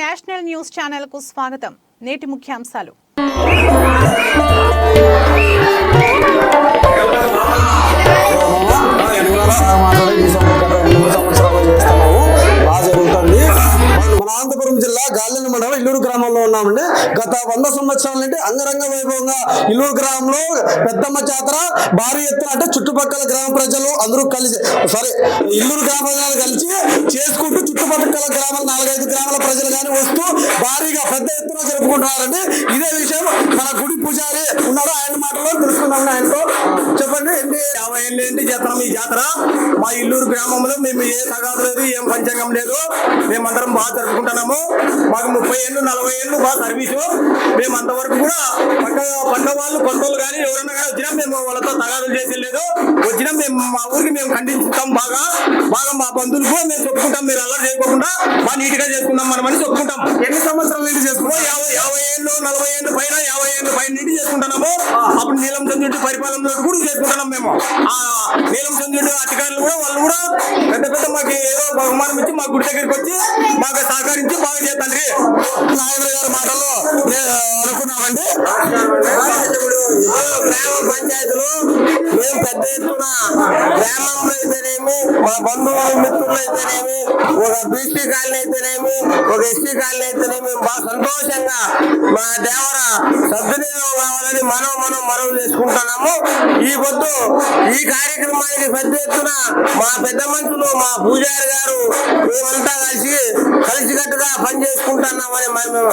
National news ఛానల్కు స్వాగతం. నేటి ముఖ్యాంశాలు. ఉన్నామండి గత వంద సంవత్సరాల నుండి అంగరంగ వైభవంగా ఇల్లు గ్రామంలో పెద్దమ్మ జాతర భారీ ఎత్తున అంటే చుట్టుపక్కల గ్రామ ప్రజలు అందరూ కలిసి సారీ ఇల్లు గ్రామ ప్రజలు కలిసి చేసుకుంటూ చుట్టుపక్కల గ్రామాల నాలుగైదు గ్రామాల ప్రజలు కానీ వస్తూ భారీగా పెద్ద ఎత్తున జరుపుకుంటున్నారండి ఇదే విషయం మన గుడి పూజారి ఉన్నాడు. ఆయన మాటలో తెలుసుకున్నాం ఆయనతో. యాభై ఏళ్ళు చేస్తున్నాం ఈ జాతర? మా ఇల్లూరు గ్రామంలో మేము ఏ తగాదు లేదు ఏం పంచాంగం లేదు. మేమందరం బాగా జరుపుకుంటున్నాము. మాకు ముప్పై ఏళ్ళు నలభై ఏళ్ళు బాగా సర్వీసు మేము అంతవరకు కూడా పక్క పక్క వాళ్ళు కొంతలు కానీ ఎవరైనా కానీ వచ్చినా మేము వాళ్ళతో తగాదులు చేసి లేదు. వచ్చినా మేము మా ఊరికి మేము ఖండించుతాం బాగా. బాగా మా బంధువులు కూడా మేము చెప్పుకుంటాం. మీరు అలా చేయకుండా బాగా నీట్గా చేసుకుంటాం మనమని చెప్పుకుంటాం. ఎన్ని సంవత్సరాల నుండి ఓ చేసుకుంటాం యాభై యాభై ఏళ్ళు నలభై ఏళ్ళు పైన కూడా వాళ్ళు కూడా పెద్ద పెద్ద మాకు ఏదో బహుమానం ఇచ్చి మా గుడి దగ్గరికి వచ్చి మాకు సహకరించి బాగా చేతండ్రి నాయకుల గారి మాటలు అనుకున్నామండి. గ్రామ పంచాయతీలు మేము పెద్ద ఎత్తున గ్రామంలో అయితేనేమి మా బంధువులు మిత్రులు అయితేనేమి ఒక బీసీ కాలనీ అయితేనేమి ఒక ఎస్టీ కాలనీ అయితేనేమి బాగా సంతోషంగా మా దేవర సద్వినియోగం కావాలని మనం మనం మనవి చేసుకుంటున్నాము. ఈ పొద్దు ఈ కార్యక్రమానికి పెద్ద ఎత్తున మా పెద్ద మనుషులు మా పూజారి గారు మేమంతా కలిసి కలిసికట్టుగా పని చేసుకుంటున్నామని మేము